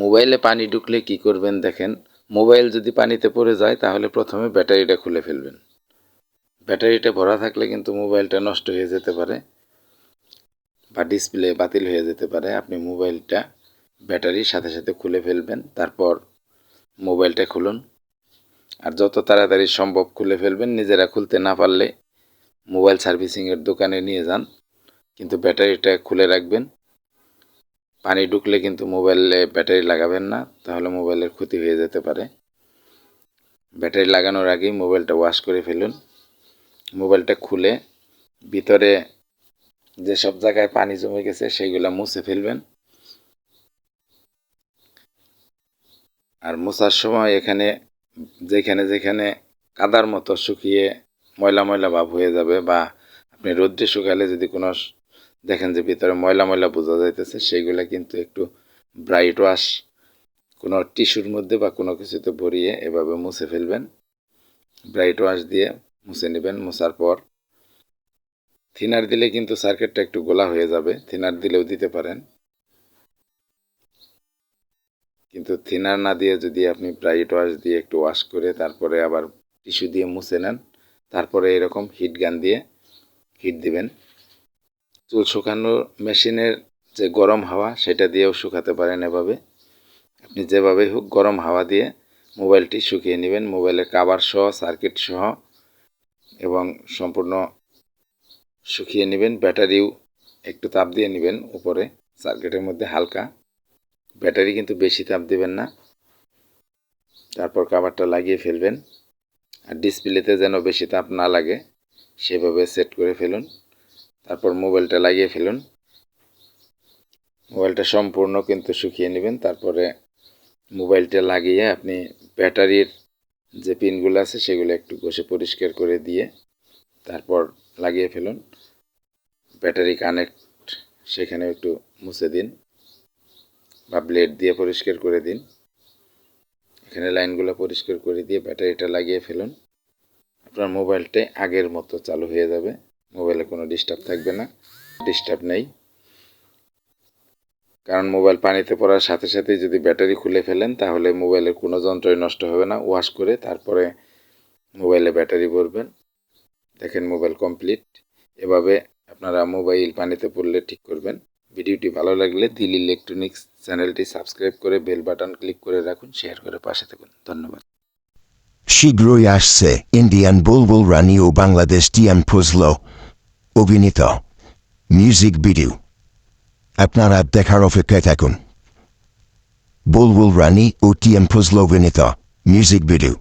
মোবাইলে পানি ঢুকলে কি করবেন দেখেন, মোবাইল যদি পানিতে পড়ে যায় তাহলে প্রথমে ব্যাটারিটা খুলে ফেলবেন। ব্যাটারিটা ভরা থাকলে কিন্তু মোবাইলটা নষ্ট হয়ে যেতে পারে বা ডিসপ্লে বাতিল হয়ে যেতে পারে। আপনি মোবাইলটা ব্যাটারির সাথে সাথে খুলে ফেলবেন, তারপর মোবাইলটা খুলুন। আর যত তাড়াতাড়ি সম্ভব খুলে ফেলবেন, নিজেরা খুলতে না পারলে মোবাইল সার্ভিসিংয়ের দোকানে নিয়ে যান, কিন্তু ব্যাটারিটা খুলে রাখবেন। পানি ঢুকলে কিন্তু মোবাইলে ব্যাটারি লাগাবেন না, তাহলে মোবাইলের ক্ষতি হয়ে যেতে পারে। ব্যাটারি লাগানোর আগেই মোবাইলটা ওয়াশ করে ফেলুন। মোবাইলটা খুলে ভিতরে যেসব জায়গায় পানি জমে গেছে সেইগুলো মুছে ফেলবেন। আর মোছার সময় এখানে যেখানে যেখানে কাদার মতো শুকিয়ে ময়লা ময়লা ভাব হয়ে যাবে বা আপনি রোদ্রে শুকালে যদি কোনো দেখেন যে ভিতরে ময়লা ময়লা বোঝা যাইতেছে সেইগুলো কিন্তু একটু ব্রাইট ওয়াশ কোনো টিস্যুর মধ্যে বা কোনো কিছুতে ভরিয়ে এভাবে মুছে ফেলবেন। ব্রাইট ওয়াশ দিয়ে মুছে নেবেন, মুছার পর। থিনার দিলে কিন্তু সার্কিটটা একটু গোলা হয়ে যাবে থিনার দিলেও দিতে পারেন। কিন্তু থিনার না দিয়ে যদি আপনি ব্রাইট ওয়াশ দিয়ে একটু ওয়াশ করে তারপরে আবার টিস্যু দিয়ে মুছে নেন, তারপরে এরকম হিট গান দিয়ে হিট দিবেন। চুল শুকানো মেশিনের যে গরম হাওয়া, সেটা দিয়েও শুকাতে পারেন এভাবে। আপনি যেভাবে হোক গরম হাওয়া দিয়ে মোবাইলটি শুকিয়ে নেবেন। মোবাইলের কাভার সহ সার্কিট সহ এবং সম্পূর্ণ শুকিয়ে নেবেন। ব্যাটারিও একটু তাপ দিয়ে নেবেন উপরে। সার্কিটের মধ্যে হালকা। ব্যাটারি কিন্তু বেশি তাপ দেবেন না। তারপর কাভারটা লাগিয়ে ফেলবেন। আর ডিসপ্লেতে যেন বেশি তাপ না লাগে, সেভাবে সেট করে ফেলুন। তারপর মোবাইলটা লাগিয়ে ফেলুন। মোবাইলটা সম্পূর্ণ কিন্তু শুকিয়ে নেবেন। তারপরে মোবাইলটা লাগিয়ে আপনি ব্যাটারির যে পিনগুলো আছে সেগুলো একটু ঘষে পরিষ্কার করে দিয়ে তারপর লাগিয়ে ফেলুন। ব্যাটারি কানেক্ট সেখানে একটু মুছে দিন বা ব্লেড দিয়ে পরিষ্কার করে দিন। এখানে লাইনগুলো পরিষ্কার করে দিয়ে ব্যাটারিটা লাগিয়ে ফেলুন। আপনার মোবাইলটাই আগের মতো চালু হয়ে যাবে। মোবাইলে কোনো ডিস্টার্ব থাকবে না ডিস্টার্ব নেই। কারণ মোবাইল পানিতে পড়ার সাথে সাথে যদি ব্যাটারি খুলে ফেলেন, তাহলে মোবাইলের কোনো যন্ত্রই নষ্ট হবে না। ওয়াশ করে তারপরে মোবাইলে ব্যাটারি ভরবেন। দেখেন মোবাইল কমপ্লিট এভাবে আপনারা মোবাইল পানিতে পড়লে ঠিক করবেন। ভিডিওটি ভালো লাগলে দিল ইলেকট্রনিক্স চ্যানেলটি সাবস্ক্রাইব করে বেল বাটন ক্লিক করে রাখুন শেয়ার করে পাশে থাকুন। ধন্যবাদ। শীঘ্রই আসছে ইন্ডিয়ান বুলবুল রানী ও বাংলাদেশ টিয়ান ফজলো অভিনীত মিউজিক ভিডিও আপনারা দেখার অপেক্ষায় থাকুন। বুলবুল রানী ও টি এম ফজল অভিনীত মিউজিক ভিডিও